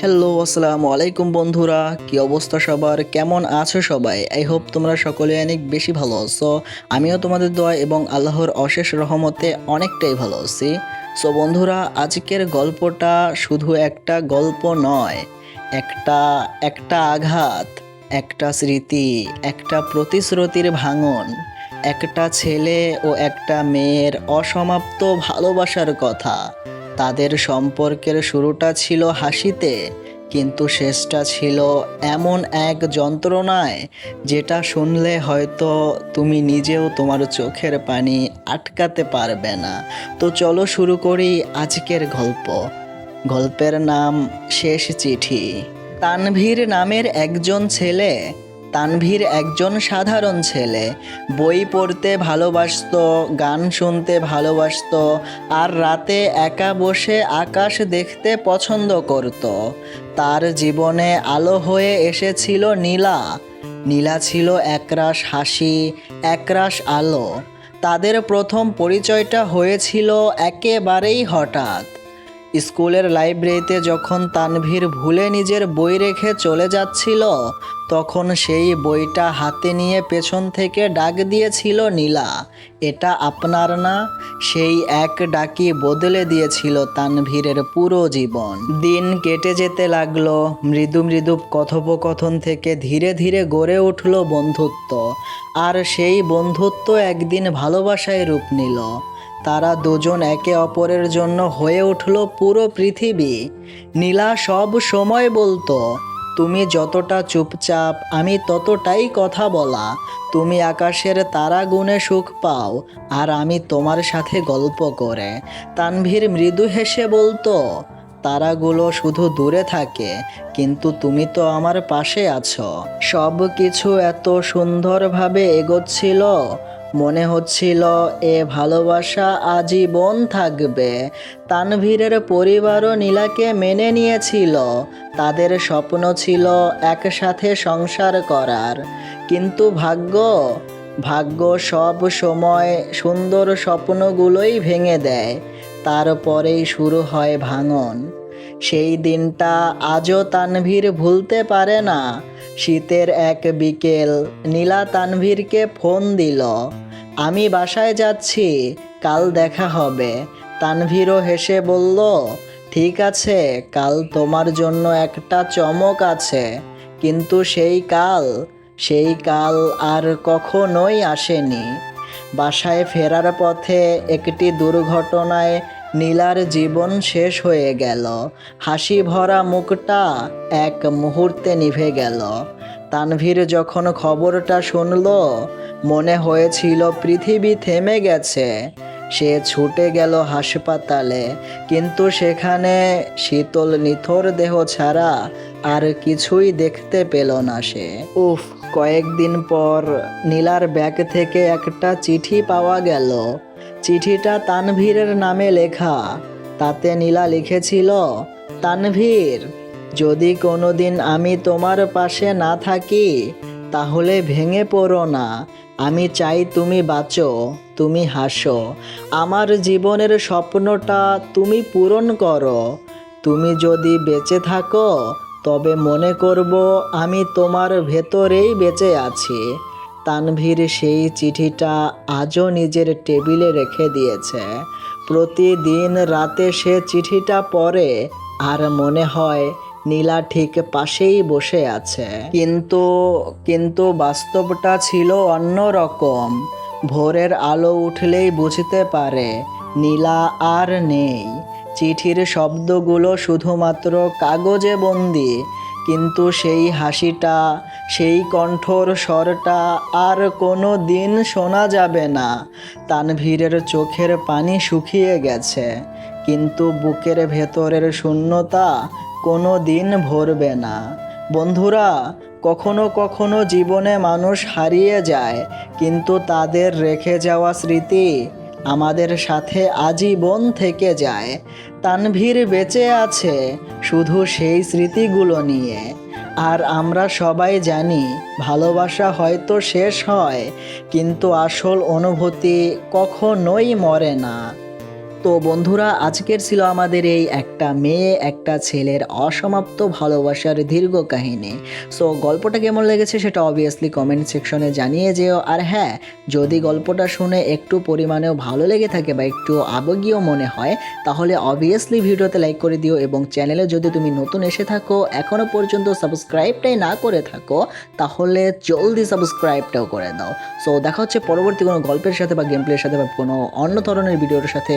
Hello আসসালামু আলাইকুম বন্ধুরা। কি অবস্থা সবার? কেমন আছো সবাই? আই হোপ তোমরা সকলে অনেক বেশি ভালো আছো। আমিও তোমাদের দোয়া এবং আল্লাহর অশেষ রহমতে অনেকটাই ভালো আছি। সো বন্ধুরা, আজকের গল্পটা শুধু একটা গল্প নয়। একটা একটা আঘাত, একটা স্মৃতি, একটা প্রতিশ্রুতির ভাঙন, একটা ছেলে ও একটা মেয়ের অসমাপ্ত ভালোবাসার কথা। তাদের সম্পর্কের শুরুটা ছিল হাসিতে, কিন্তু শেষটা ছিল এমন এক যন্ত্রণায় যেটা শুনলে হয়তো তুমি নিজেও তোমার চোখের পানি আটকাতে পারবে না। তো চলো শুরু করি আজকের গল্প। গল্পের নাম শেষ চিঠি। তানভীর নামের একজন ছেলে তানভীর একজন সাধারণ ছেলে। বই পড়তে ভালোবাসতো, গান শুনতে ভালোবাসত, আর রাতে একা বসে আকাশ দেখতে পছন্দ করত। তার জীবনে আলো হয়ে এসেছিল নীলা। নীলা ছিল একরাশ হাসি, একরাশ আলো। তাদের প্রথম পরিচয়টা হয়েছিল একেবারেই হঠাৎ। স্কুলের লাইব্রেরিতে যখন তানভীর ভুলে নিজের বই রেখে চলে যাচ্ছিল, তখন সেই বইটা হাতে নিয়ে পেছন থেকে ডাক দিয়েছিল নীলা। এটা আপনার না? সেই এক ডাকি বদলে দিয়েছিল তানভীরের পুরো জীবন। দিন কেটে যেতে লাগল, মৃদু মৃদু কথোপকথন থেকে ধীরে ধীরে গড়ে উঠল বন্ধুত্ব। আর সেই বন্ধুত্ব একদিন ভালোবাসায় রূপ নিল। তারা দুজন একে অপরের জন্য হয়ে উঠল পুরো পৃথিবী। নীলা সব সময় বলতো, তুমি যতটা চুপচাপ, আমি ততটাই কথা বলা। তুমি আকাশের তারা গুণে সুখ পাও, আর আমি তোমার সাথে গল্প করে। তানভীর মৃদু হেসে বলতো, তারাগুলো শুধু দূরে থাকে, কিন্তু তুমি তো আমার পাশে আছো। সব কিছু এত সুন্দরভাবে এগোচ্ছিল মনে হচ্ছিল এ ভালোবাসা আজীবন থাকবে। তানভীরের পরিবারও নীলাকে মেনে নিয়েছিল। তাদের স্বপ্ন ছিল একসাথে সংসার করার। কিন্তু ভাগ্য ভাগ্য সব সময় সুন্দর স্বপ্নগুলোই ভেঙে দেয়। তারপরেই শুরু হয় ভাঙন। সেই দিনটা আজও তানভীর ভুলতে পারে না। শীতের এক বিকেল নীলা তানভীরকে ফোন দিল। আমি বাসায় যাচ্ছি, কাল দেখা হবে। তানভীরও হেসে বলল, ঠিক আছে, কাল তোমার জন্য একটা চমক আছে। কিন্তু সেই কাল সেই কাল আর কখনোই আসেনি। বাসায় ফেরার পথে একটি দুর্ঘটনায় নীলার জীবন শেষ হয়ে গেল। হাসি ভরা মুখটা এক মুহূর্তে নিভে গেল। তানভীর যখন খবরটা শুনল, মনে হয়েছিল পৃথিবী থেমে গেছে। সে ছুটে গেল হাসপাতালে, কিন্তু সেখানে শীতল নিথর দেহ ছাড়া আর কিছুই দেখতে পেল না সে। উফ, কয়েকদিন পর নীলার ব্যাগ থেকে একটা চিঠি পাওয়া গেল। চিঠিটা তানভীরের নামে লেখা। তাতে নীলা লিখেছিল, তানভীর, যদি কোনোদিন আমি তোমার পাশে না থাকি, তাহলে ভেঙে পড়ো না। আমি চাই তুমি বাঁচো, তুমি হাসো। আমার জীবনের স্বপ্নটা তুমি পূরণ করো। তুমি যদি বেঁচে থাকো, তবে মনে করব আমি তোমার ভেতরেই বেঁচে আছি। তানভীর সেই চিঠিটা আজও নিজের টেবিলে রেখে দিয়েছে। প্রতিদিন রাতে সে চিঠিটা পড়ে আর মনে হয় নীলা ঠিক পাশেই বসে আছে। কিন্তু কিন্তু বাস্তবটা ছিল অন্যরকম ভোরের আলো উঠলেই বুঝতে পারে নীলা আর নেই। চিঠির শব্দগুলো শুধুমাত্র কাগজে বন্দি। কিন্তু সেই হাসিটা, সেই কণ্ঠর স্বরটা আর কোনো দিন শোনা যাবে না। তানভীরের চোখের পানি শুকিয়ে গেছে, কিন্তু বুকের ভেতরের শূন্যতা কোনো দিন ভরবে না। বন্ধুরা, কখনো কখনো জীবনে মানুষ হারিয়ে যায়, কিন্তু তাদের রেখে যাওয়া স্মৃতি আমাদের সাথে আজীবন থেকে যায়। তানভীর বেঁচে আছে শুধু সেই স্মৃতিগুলো নিয়ে। আর আমরা সবাই জানি ভালোবাসা হয়তো শেষ হয়, কিন্তু আসল অনুভূতি কখনোই মরে না। তো বন্ধুরা, আজকের ছিল আমাদের এই একটা মেয়ে, একটা ছেলের অসমাপ্ত ভালোবাসার দীর্ঘ কাহিনী। সো গল্পটা কেমন লেগেছে সেটা অবভিয়াসলি কমেন্ট সেকশনে জানিয়ে যেও। আর হ্যাঁ যদি গল্পটা শুনে একটু পরিমাণেও ভালো লেগে থাকে বা একটু আবেগীয় মনে হয়, তাহলে অবভিয়াসলি ভিডিওতে লাইক করে দিও এবং চ্যানেলে যদি তুমি নতুন এসে থাকো এখনও পর্যন্ত সাবস্ক্রাইবটাই না করে থাকো, তাহলে জলদি সাবস্ক্রাইবটাও করে দাও। সো দেখা হচ্ছে পরবর্তী কোনো গল্পের সাথে বা গেম প্লের সাথে বা কোনো অন্য ধরনের ভিডিওর সাথে।